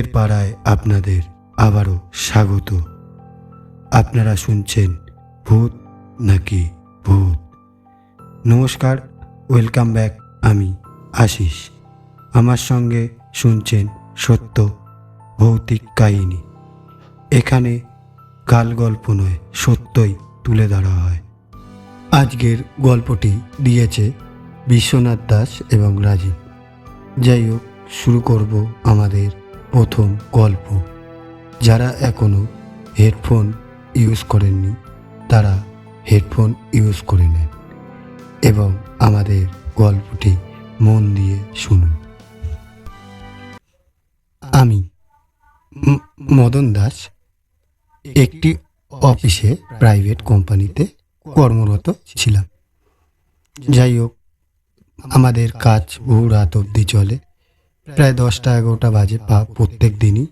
ভূতের পাড়ায় আপনাদের আবারও স্বাগত। আপনারা শুনছেন ভূত নাকি ভূত? নমস্কার, ওয়েলকাম ব্যাক, আমি আশিস। আমার সঙ্গে শুনছেন সত্য ভৌতিক কাহিনী। এখানে গাল গল্প নয়, সত্যই তুলে ধরা হয়। আজকের গল্পটি দিয়েছে বিশ্বনাথ দাস এবং রাজীব। যাই হোক, শুরু করব আমাদের প্রথম গল্প। যারা এখনও হেডফোন ইউজ করেননি, তারা হেডফোন ইউজ করে নেন এবং আমাদের গল্পটি মন দিয়ে শুনুন। আমি মদন দাস, একটি অফিসে প্রাইভেট কোম্পানিতে কর্মরত ছিলাম। যাই হোক, আমাদের কাজ বহু রাত অবধি চলে। প্রায় দশটা এগারোটা বাজে পা প্রত্যেক দিনই।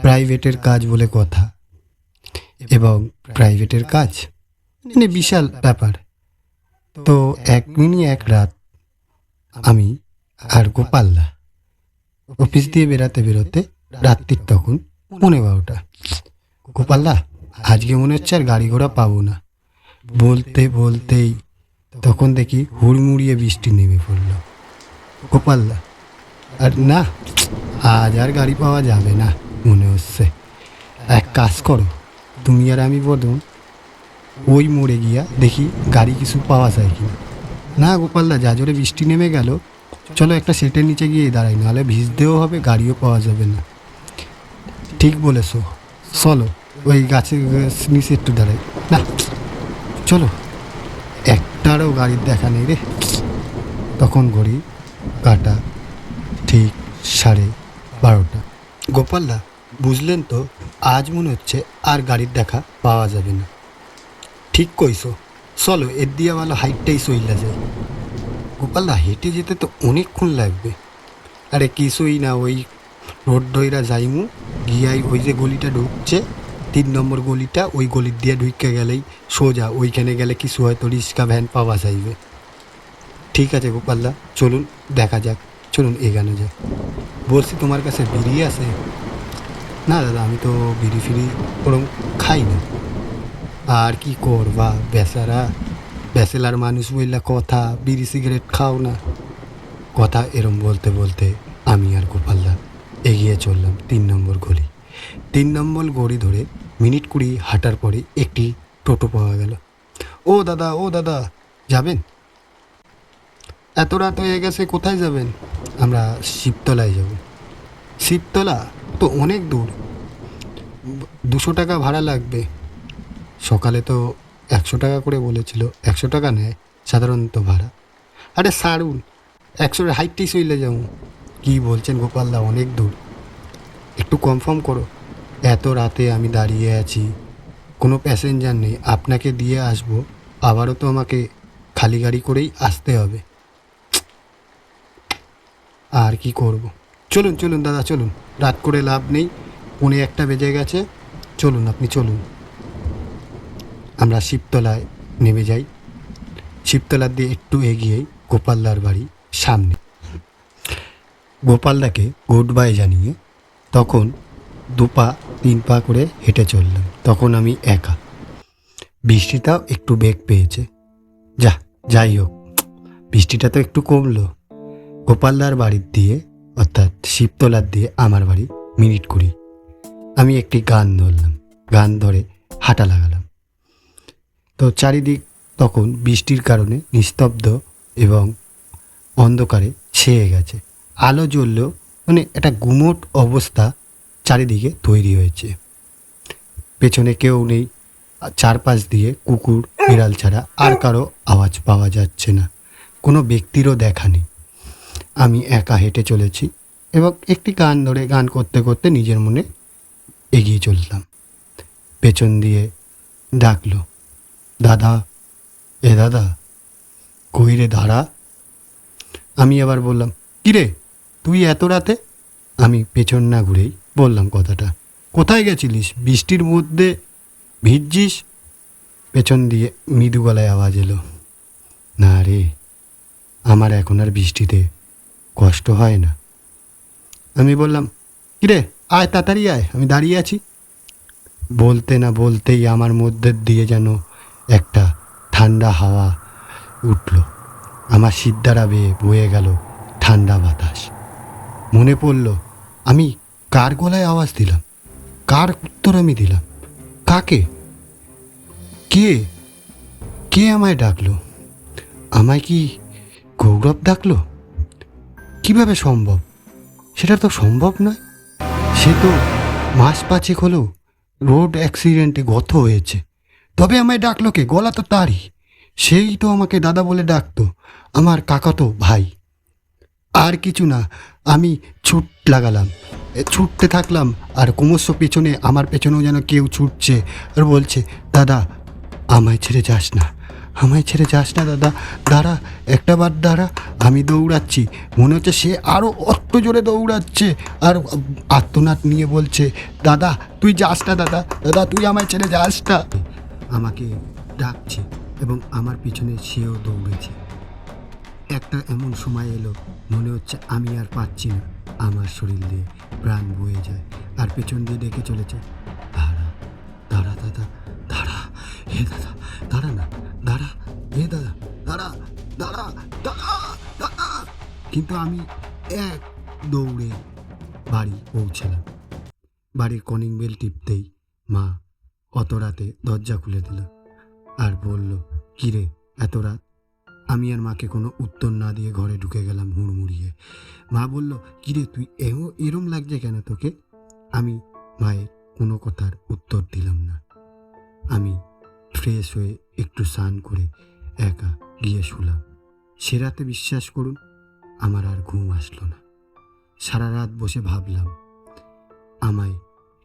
প্রাইভেটের কাজ বলে কথা। এবং প্রাইভেটের কাজ। মানে বিশাল ব্যাপার। তো এক মিনি এক রাত আমি আর গোপাল্লা অফিস দিয়ে বেরাতে বেরোতে রাত্রির তখন পৌনে বারোটা। গোপাল্লা আজকে মনে হচ্ছে আর গাড়ি ঘোড়া পাবো না। বলতে বলতেই তখন দেখি হুড়মুড়িয়ে বৃষ্টি নেমে পড়ল। গোপাল্লা আর না আজ আর গাড়ি পাওয়া যাবে না মনে হচ্ছে এক কাজ করো তুমি আর আমি বলুন ওই মোড়ে গিয়া দেখি গাড়ি কিছু পাওয়া যায় কি না গোপালদা যা জোরে বৃষ্টি নেমে গেল চলো একটা সেটের নিচে গিয়ে দাঁড়াই নাহলে ভিজতেও হবে গাড়িও পাওয়া যাবে না ঠিক বলেছ চলো ওই গাছের নিচে একটু দাঁড়াই না চলো একটারও গাড়ির দেখা নেই রে তখন ঘড়ি কাটা ঠিক সাড়ে বারোটা। গোপালদা বুঝলেন তো, আজ মনে হচ্ছে আর গাড়ির দেখা পাওয়া যাবে না। ঠিক কইছো। চলো, এর দিয়ে ভালো হাইটটাই সইলা যায়। গোপালদা হেঁটে যেতে তো অনেকক্ষণ লাগবে। আরে কিছুই না, ওই রোড ধইরা যাইমু, গিয়াই ওই যে গলিটা ঢুকছে, তিন নম্বর গলিটা, ওই গলির দিয়ে ঢুকে গেলেই সোজা, ওইখানে গেলে কিছু হয়তো রিক্সা ভ্যান পাওয়া যাইবে। ঠিক আছে গোপালদা চলুন, দেখা যাক। চলুন এগানো যাক বলছি, তোমার কাছে বিড়ি আছে? না দাদা, আমি তো বিড়ি ফিড়ি ওরম খাই না। আর কি করবা, বেচারা? ব্যাচেলার মানুষ বললা কথা, বিড়ি সিগারেট খাও না। কথা এরম বলতে বলতে আমি আর গোপালদা এগিয়ে চললাম তিন নম্বর গলি। তিন নম্বর গড়ি ধরে মিনিট কুড়ি হাঁটার পরে একটি টোটো পাওয়া গেল। ও দাদা ও দাদা, যাবেন? এত রাত হয়ে গেছে, কোথায় যাবেন? আমরা শিবতলায় যাব। শিবতলা তো অনেক দূর। দুশো টাকা ভাড়া লাগবে। সকালে তো একশো টাকা করে বলেছিল। একশো টাকা নেয়, সাধারণত ভাড়া। আরে সারুন, একশো হাইটটি চলে যাব কী বলছেন গোপালদা অনেক দূর। একটু কনফার্ম করো। এত রাতে আমি দাঁড়িয়ে আছি, কোনো প্যাসেঞ্জার নেই। আপনাকে দিয়ে আসব, আবারও তো আমাকে খালি গাড়ি করেই আসতে হবে। আর কি করব? চলুন চলুন দাদা, চলুন। রাত করে লাভ নেই। পৌনে একটা বেজে গেছে। চলুন, আপনি চলুন। আমরা শিবতলায় নেমে যাই। শিবতলার দিয়ে একটু এগিয়েই গোপালদার বাড়ি সামনে। গোপালদাকে গুড বাই জানিয়ে তখন দু পা, তিন পা করে হেঁটে চললাম। তখন আমি একা। বৃষ্টিটাও একটু বেগ পেয়েছে। যা, যাই হোক। বৃষ্টিটা তো একটু কমলো। গোপালদার বাড়ির দিয়ে, অর্থাৎ শিবতলার দিয়ে আমার বাড়ি মিনিট কুড়ি। আমি একটি গান ধরলাম, গান ধরে হাঁটা লাগালাম। তো চারিদিক তখন বৃষ্টির কারণে নিস্তব্ধ এবং অন্ধকারে ছেয়ে গেছে। আলো জ্বললেও মানে একটা গুমোট অবস্থা চারিদিকে তৈরি হয়েছে। পেছনে কেউ নেই, চারপাশ দিয়ে কুকুর, বিড়াল ছাড়া আর কারও আওয়াজ পাওয়া যাচ্ছে না। কোনো ব্যক্তিরও দেখা নেই। আমি একা হেঁটে চলেছি এবং একটি গান ধরে গান করতে করতে নিজের মনে এগিয়ে চললাম। পেছন দিয়ে ডাকলো, দাদা, এ দাদা, কই রে দাঁড়া? আমি আবার বললাম কিরে তুই এত রাতে? আমি পেছন না ঘুরেই বললাম কথাটা, কোথায় গেছিলিস? বৃষ্টির মধ্যে ভিজছিস? পেছন দিয়ে মৃদু গলায় আওয়াজ এলো, না রে, আমার এখন আর বৃষ্টিতে কষ্ট হয় না। আমি বললাম, কিরে, আয় তাড়াতাড়ি আয়, আমি দাঁড়িয়ে আছি। বলতে না বলতেই আমার মধ্যে দিয়ে যেন একটা ঠান্ডা হাওয়া উঠল। আমার সিদ্ধারা বেয়ে বয়ে গেল ঠান্ডা বাতাস। মনে পড়ল, আমি কার গলায় আওয়াজ দিলাম? কার উত্তর আমি দিলাম? কাকে? কে? কে আমায় ডাকলো? আমায় কি গৌরব ডাকলো? কীভাবে সম্ভব? সেটা তো সম্ভব নয়। সে তো মাস পাঁচেক হলেও রোড অ্যাক্সিডেন্টে গত হয়েছে। তবে আমায় ডাকলো কে? গলা তো তারই। সেই তো আমাকে দাদা বলে ডাকতো, আমার কাকাতো ভাই। আর কিছু না, আমি ছুট লাগালাম। ছুটতে থাকলাম, আর ক্রমশ পেছনে, আমার পেছনেও যেন কেউ ছুটছে, আর বলছে, দাদা, আমায় ছেড়ে যাস না। আমায় ছেড়ে যাস না, দাদা। দাঁড়া, একটা বার দাঁড়া। আমি দৌড়াচ্ছি। মনে হচ্ছে সে আরও অত জোরে দৌড়াচ্ছে। আর আত্মনাথ নিয়ে বলছে, দাদা, তুই যাস না, দাদা। দাদা, তুই আমায় ছেড়ে যাস না। আমাকে ডাকছে এবং আমার পিছনে সেও দৌড়েছে। একটা এমন সময় এলো, মনে হচ্ছে আমি আর পাচ্ছি না। আমার শরীর দিয়ে প্রাণ বয়ে যায় আর পেছন দিয়ে ডেকে চলেছে। দাঁড়া দাঁড়া, দাদা, দাঁড়া, হে দাদা, দাঁড়া না। কিন্তু আমি এক দৌড়ে বাড়ি পৌঁছালাম। বাড়ির কনিং বেল টিপতেই মা অত রাতে দরজা খুলে দিল আর বলল, কিরে, এত রাত? আমি আর মাকে কোনো উত্তর না দিয়ে ঘরে ঢুকে গেলাম হুড়মুড়িয়ে। মা বলল, কিরে, তুই এও এরম লাগছে কেন তোকে? আমি মায়ের কোনো কথার উত্তর দিলাম না। আমি ফ্রেশ হয়ে একটু স্নান করে একা গিয়ে শুলাম। সে রাতে বিশ্বাস করুন আমার আর ঘুম আসলো না। সারা রাত বসে ভাবলাম, আমায়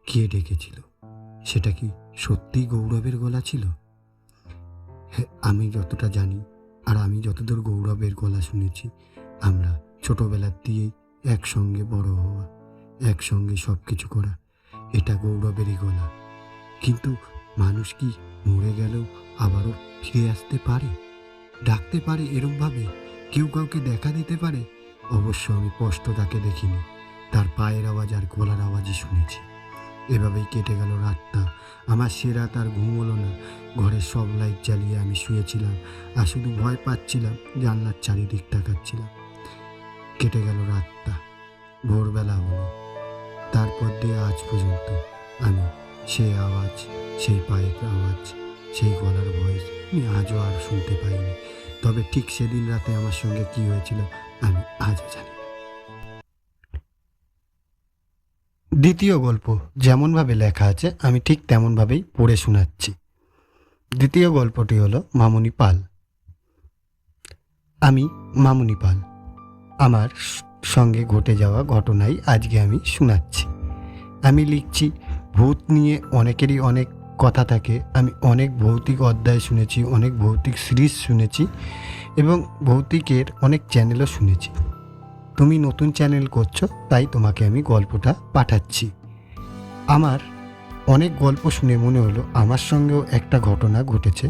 কে ডেকেছিল? সেটা কি সত্যিই গৌরবের গলা ছিল? আমি যতটা জানি আর আমি যতদূর গৌরবের গলা শুনেছি, আমরা ছোটবেলার দিয়েই একসঙ্গে বড় হওয়া, একসঙ্গে সব কিছু করা, এটা গৌরবেরই গলা। কিন্তু মানুষ কি মরে গেলেও আবারও ফিরে আসতে পারে? ডাকতে পারে এরমভাবে? কেউ কাউকে দেখা দিতে পারে? অবশ্য আমি স্পষ্ট তাকে দেখিনি। তার পায়ের আওয়াজ আর গলার আওয়াজই শুনেছি। এভাবেই কেটে গেল রাতটা। আমার সে রাত আর ঘুম হলো না। ঘরের সব লাইট জ্বালিয়ে আমি শুয়েছিলাম আর শুধু ভয় পাচ্ছিলাম, জানলার চারিদিক তাকাচ্ছিলাম। কেটে গেল রাতটা। ভোরবেলা হলো। তারপর দিয়ে আজ পর্যন্ত আমি সেই আওয়াজ, সেই পায়ের আওয়াজ, সেই গলার ভয়েস আমি আজও আর শুনতে পাইনি। তবে ঠিক সেদিন রাতে আমার সঙ্গে কি হয়েছিল, আমি আজও জানি দ্বিতীয় গল্প যেমনভাবে লেখা আছে, আমি ঠিক তেমনভাবেই পড়ে শোনাচ্ছি। দ্বিতীয় গল্পটি হলো মামুনি পাল। আমি মামুনি পাল। আমার সঙ্গে ঘটে যাওয়া ঘটনাই আজকে আমি শোনাচ্ছি। আমি লিখছি, ভূত নিয়ে অনেকেরই অনেক কথা থাকে আমি অনেক ভৌতিক অধ্যায় শুনেছি, অনেক ভৌতিক সিরিজ শুনেছি এবং ভৌতিকের অনেক চ্যানেলও শুনেছি। তুমি নতুন চ্যানেল করছ, তাই তোমাকে আমি গল্পটা পাঠাচ্ছি। আমার অনেক গল্প শুনে মনে হলো আমার সঙ্গেও একটা ঘটনা ঘটেছে,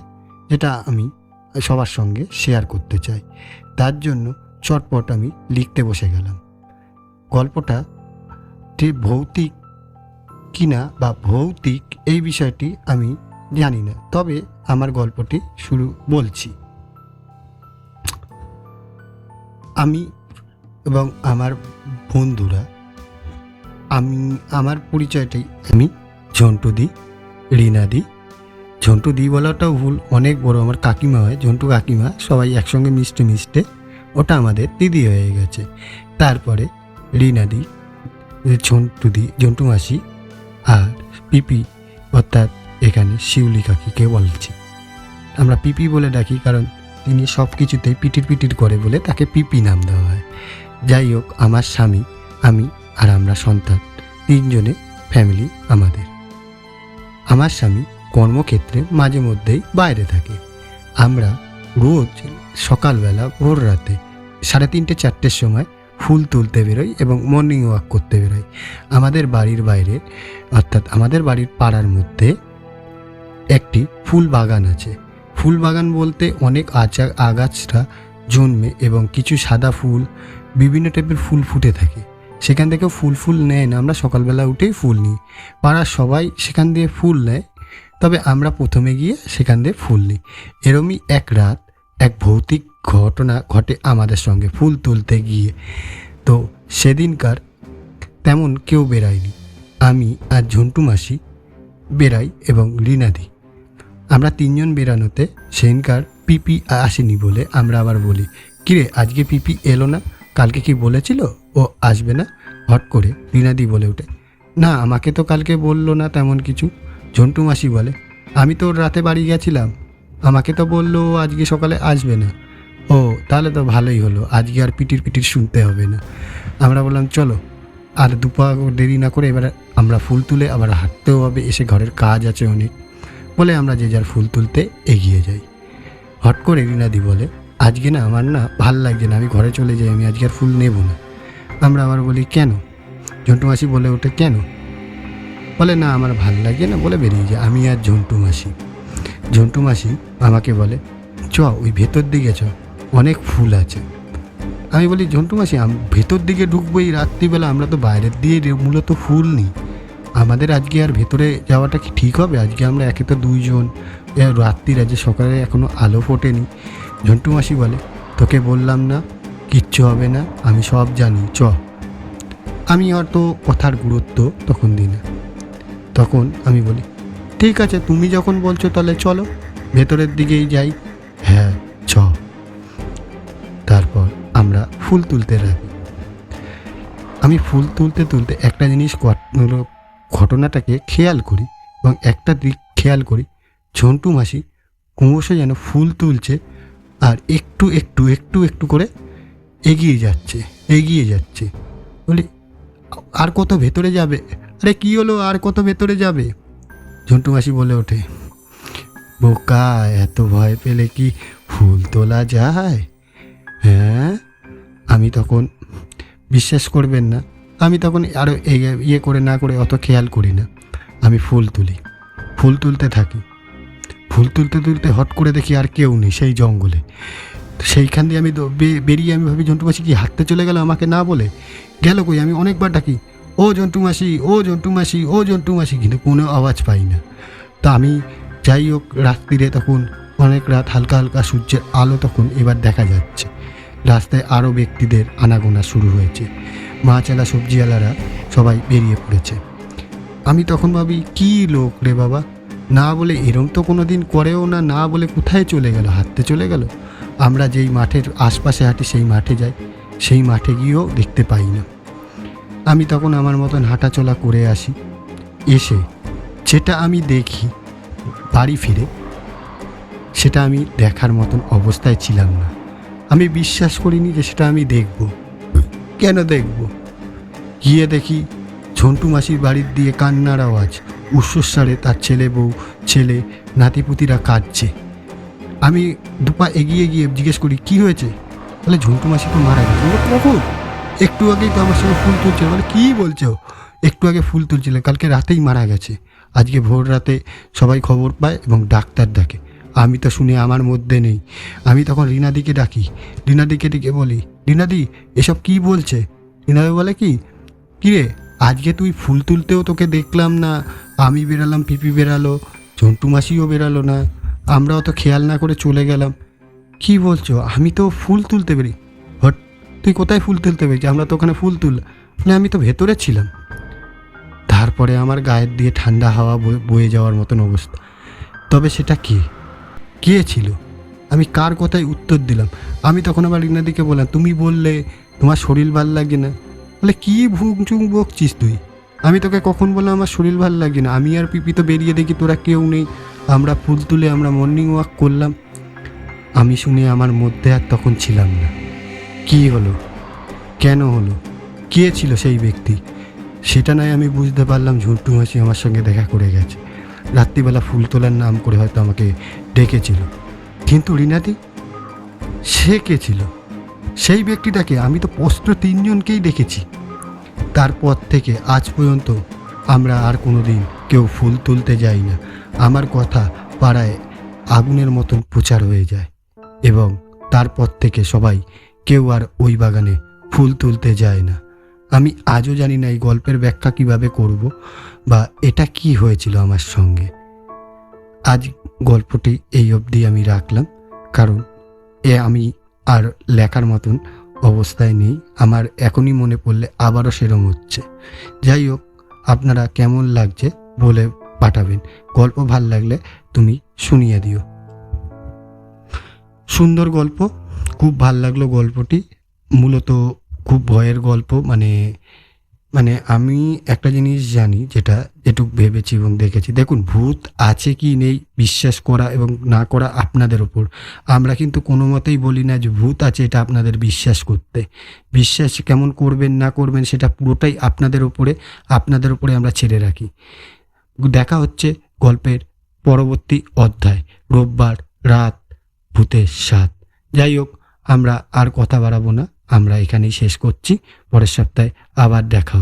যেটা আমি সবার সঙ্গে শেয়ার করতে চাই। তার জন্য চটপট আমি লিখতে বসে গেলাম। গল্পটা ভৌতিক কিনা বা ভৌতিক এই বিষয়টি আমি জানি না। তবে আমার গল্পটি শুরু বলছি। আমি এবং আমার বন্ধুরা, আমি, আমার পরিচয়টাই আমি ঝন্টুদি রিনাদি ঝন্টু দি বলাটাও ভুল, অনেক বড় আমার কাকিমা হয়, ঝন্টু কাকিমা, সবাই একসঙ্গে মিশতে মিশতে ওটা আমাদের দিদি হয়ে গেছে। তারপরে ঝন্টু দি, ঝন্টু মাসি আর পিপি অর্থাৎ এখানে শিউলি কাকিকে বলছি? আমরা পিপি বলে ডাকি কারণ তিনি সব কিছুতেই পিটির পিটির করে বলে তাকে পিপি নাম দেওয়া হয়। যাই হোক, আমার স্বামী, আমি আর আমরা সন্তান, তিনজনে ফ্যামিলি আমাদের। আমার স্বামী কর্মক্ষেত্রে মাঝে মধ্যেই বাইরে থাকে। আমরা রোজ সকালবেলা ভোর রাতে সাড়ে তিনটে, চারটের সময় ফুল তুলতে বেরোই এবং মর্নিং ওয়াক করতে বেরোই। আমাদের বাড়ির বাইরে, অর্থাৎ আমাদের বাড়ির পাড়ার মধ্যে একটি ফুল বাগান আছে। ফুল বাগান বলতে অনেক আচা, আগাছরা জন্মে এবং কিছু সাদা ফুল, বিভিন্ন টাইপের ফুল ফুটে থাকে। সেখান থেকে ফুল ফুল নেয় না, আমরা সকালবেলা উঠেই ফুল নিই। পাড়ার সবাই সেখান দিয়ে ফুল নেয়, তবে আমরা প্রথমে গিয়ে সেখান দিয়ে ফুল নিই। এরমই এক রাত, এক ভৌতিক ঘটনা ঘটে আমাদের সঙ্গে ফুল তুলতে গিয়ে। তো সেদিনকার তেমন কেউ বেরায়নি। আমি আর ঝন্টু মাসি বেরাই এবং রিনাদি আমরা তিনজন বেরানোতে সেদিনকার পিপি আসেনি বলে আমরা আবার বলি, কিরে, আজকে পিপি এলো না? কালকে কি বলেছিল? ও আসবে না? হট করে রিনাদি বলে ওঠে, না, আমাকে তো কালকে বলল না তেমন কিছু। ঝন্টু মাসি বলে, আমি তো রাতে বাড়ি গেছিলাম। আমাকে তো বলল আজকে সকালে আসবে না। ও, তাহলে তো ভালোই হলো। আজকে আর পিটির পিটির শুনতে হবে না। আমরা বললাম, চলো, আর দুপা দেরি না করে এবার আমরা ফুল তুলে আবার হাঁটতেও হবে, এসে ঘরের কাজ আছে অনেক। বলে আমরা যে যার ফুল তুলতে এগিয়ে যাই। হট করে রিনাদি বলে, আজকে না আমার না ভালো লাগছে না, আমি ঘরে চলে যাই, আমি আজকে আর ফুল নেব না। আমরা আবার বলি, কেন? ঝন্টু মাসি বলে ওঠে, কেন? বলে, না, আমার ভালো লাগে না, বলে বেরিয়ে যায়। আমি আর ঝন্টু মাসি ঝন্টু মাসি আমাকে বলে, চ, ওই ভেতর দিকে চ। অনেক ফুল আছে। আমি বলি ঝন্টু মাসি ভেতর দিকে ঢুকবো এই রাত্রিবেলা, আমরা তো বাইরের দিয়ে মূলত ফুল নিই। আমাদের আজকে আর ভেতরে যাওয়াটা কি ঠিক হবে? আজকে আমরা একে তো দুইজন রাত্রির আজকে সকালে এখনও আলো ফোটেনি। ঝন্টু মাসি বলে, তোকে বললাম না, কিচ্ছু হবে না, আমি সব জানি, চ। আমি অত কথার গুরুত্ব তখন দিই না। তখন আমি বলি, ঠিক আছে, তুমি যখন বলছো তাহলে চলো, ভেতরের দিকেই যাই। আমরা ফুল তুলতে লাগি আমি ফুল তুলতে তুলতে একটা জিনিস ঘটনাটাকে খেয়াল করি এবং একটা দিক খেয়াল করি। ঝন্টু মাসি ক্রমশ যেন ফুল তুলছে আর একটু একটু একটু একটু করে এগিয়ে যাচ্ছে এগিয়ে যাচ্ছে। বলি, আর কত ভেতরে যাবে? আরে কি হলো? আর কত ভেতরে যাবে? ঝন্টু মাসি বলে ওঠে, বোকা, এত ভয় পেলে কি ফুল তোলা যায়? হ্যাঁ? আমি তখন বিশ্বাস করবেন না। আমি তখন আরও ইয়ে করে না করে অত খেয়াল করি না। আমি ফুল তুলি, ফুল তুলতে থাকি। ফুল তুলতে তুলতে হট করে দেখি আর কেউ নেই সেই জঙ্গলে। সেইখান দিয়ে আমি বেরিয়ে আমি ভাবি, জন্টু মাসি কি হাঁটতে চলে গেল আমাকে না বলে? গেল কই? আমি অনেকবার ডাকি, ও জন্টু মাসি, ও জন্টু মাসি, ও জন্টু মাসি। কিন্তু কোনো আওয়াজ পাই না। তা আমি যাই হোক, রাত্রিরে তখন অনেক রাত হালকা হালকা সূর্যের আলো তখন এবার দেখা যাচ্ছে। রাস্তায় আরও ব্যক্তিদের আনাগোনা শুরু হয়েছে। মাছালা সবজিওয়ালারা সবাই বেরিয়ে পড়েছে। আমি তখন ভাবি, কি লোক রে বাবা? না বলে এরম তো কোনো দিন করেও না না বলে কোথায় চলে গেল, হাঁটতে চলে গেল? আমরা যেই মাঠের আশপাশে হাঁটি, সেই মাঠে যাই, সেই মাঠে গিয়েও দেখতে পাই না। আমি তখন আমার মতন হাঁটাচলা করে আসি। এসে যেটা আমি দেখি, বাড়ি ফিরে, সেটা আমি দেখার মতন অবস্থায় ছিলাম না। আমি বিশ্বাস করিনি যে সেটা আমি দেখব। কেন দেখব? গিয়ে দেখি ঝন্টু মাসির বাড়ির দিয়ে কান্নার আওয়াজ। উচ্চস্বরে তার ছেলে বউ, ছেলে, নাতিপুতিরা কাঁদছে। আমি দুপা এগিয়ে গিয়ে জিজ্ঞেস করি, কি হয়েছে? তাহলে ঝন্টু মাসি তো মারা গেছে। কখন একটু আগেই তো আমার সঙ্গে ফুল তুলছিল। বলে, কী বলছো? একটু আগে ফুল তুলছিলে, কালকে রাতেই মারা গেছে। আজকে ভোর রাতে সবাই খবর পায় এবং ডাক্তার ডাকে আমি তো শুনে আমার মধ্যে নেই। আমি তখন রিনাদিকে ডাকি। রিনাদিকে ডেকে বলি, রিনাদি, এসব কি বলছে? রিনাদি বলে কি, কিরে, আজকে তুই ফুল তুলতেও তোকে দেখলাম না। আমি বেরালাম পিপি বেরালো ঝন্টু মাসিও বেরালো না। আমরাও তো খেয়াল না করে চলে গেলাম। কি বলছো? আমি তো ফুল তুলতে বেরি হট, তুই কোথায় ফুল তুলতে পেরেছি আমরা তো ওখানে ফুল তুল না, আমি তো ভেতরে ছিলাম। তারপরে আমার গায়ের দিয়ে ঠান্ডা হাওয়া বয়ে যাওয়ার মতন অবস্থা। তবে সেটা কে? কে ছিল? আমি কার কথায় উত্তর দিলাম? আমি তখন আবার রিনাদিকে বললাম, তুমি বললে তোমার শরীর ভালো লাগে না। বলে, কী ভুংচুং বকছিস তুই? আমি তোকে কখন বললাম, আমার শরীর ভালো লাগে না। আমি আর পিপি তো বেরিয়ে দেখি, তোরা কেউ নেই। আমরা ফুল তুলে আমরা মর্নিং ওয়াক করলাম। আমি শুনে আমার মধ্যে আর তখন ছিলাম না। কি হলো? কেন হলো? কে ছিল সেই ব্যক্তি? সেটা নয় আমি বুঝতে পারলাম, ঝুন্টু মাসি আমার সঙ্গে দেখা করে গেছে। রাত্রিবেলা ফুল তোলার নাম করে হয়তো আমাকে ডেকেছিল। কিন্তু রিনাদি, সে কে ছিল? সেই ব্যক্তিটাকে আমি তো স্পষ্ট তিনজনকেই দেখেছি। তারপর থেকে আজ পর্যন্ত আমরা আর কোনো দিন কেউ ফুল তুলতে যাই না। আমার কথা পাড়ায় আগুনের মতন প্রচার হয়ে যায় এবং তারপর থেকে সবাই কেউ আর ওই বাগানে ফুল তুলতে যায় না। আমি আজও জানি না এই গল্পের ব্যাখ্যা কীভাবে করব বা এটা কি হয়েছিল আমার সঙ্গে। আজ গল্পটি এই অবধি আমি রাখলাম, কারণ এ আমি আর লেখার মতন অবস্থায় নেই। আমার এখনই মনে পড়লে আবারও সেরম হচ্ছে। যাই হোক, আপনারা কেমন লাগছে বলে পাঠাবেন। গল্প ভালো লাগলে তুমি শুনিয়ে দিও। সুন্দর গল্প, খুব ভালো লাগল গল্পটি। মূলত খুব ভয়ের গল্প মানে মানে আমি একটা জিনিস জানি যেটা যেটুক ভেবেছি এবং দেখেছি। দেখুন, ভূত আছে কি নেই বিশ্বাস করা এবং না করা আপনাদের ওপর আমরা কিন্তু কোনো মতেই বলি না যে ভূত আছে এটা আপনাদের বিশ্বাস করতে। বিশ্বাস কেমন করবেন, না করবেন সেটা পুরোটাই আপনাদের ওপরে আপনাদের ওপরে আমরা ছেড়ে রাখি। দেখা হচ্ছে গল্পের পরবর্তী অধ্যায়, রোববার রাত ভূতের স্বাদ। যাই হোক, আমরা আর কথা বাড়াবো না। আমরা এখানেই শেষ করছি পরের সপ্তাহে আবার দেখা।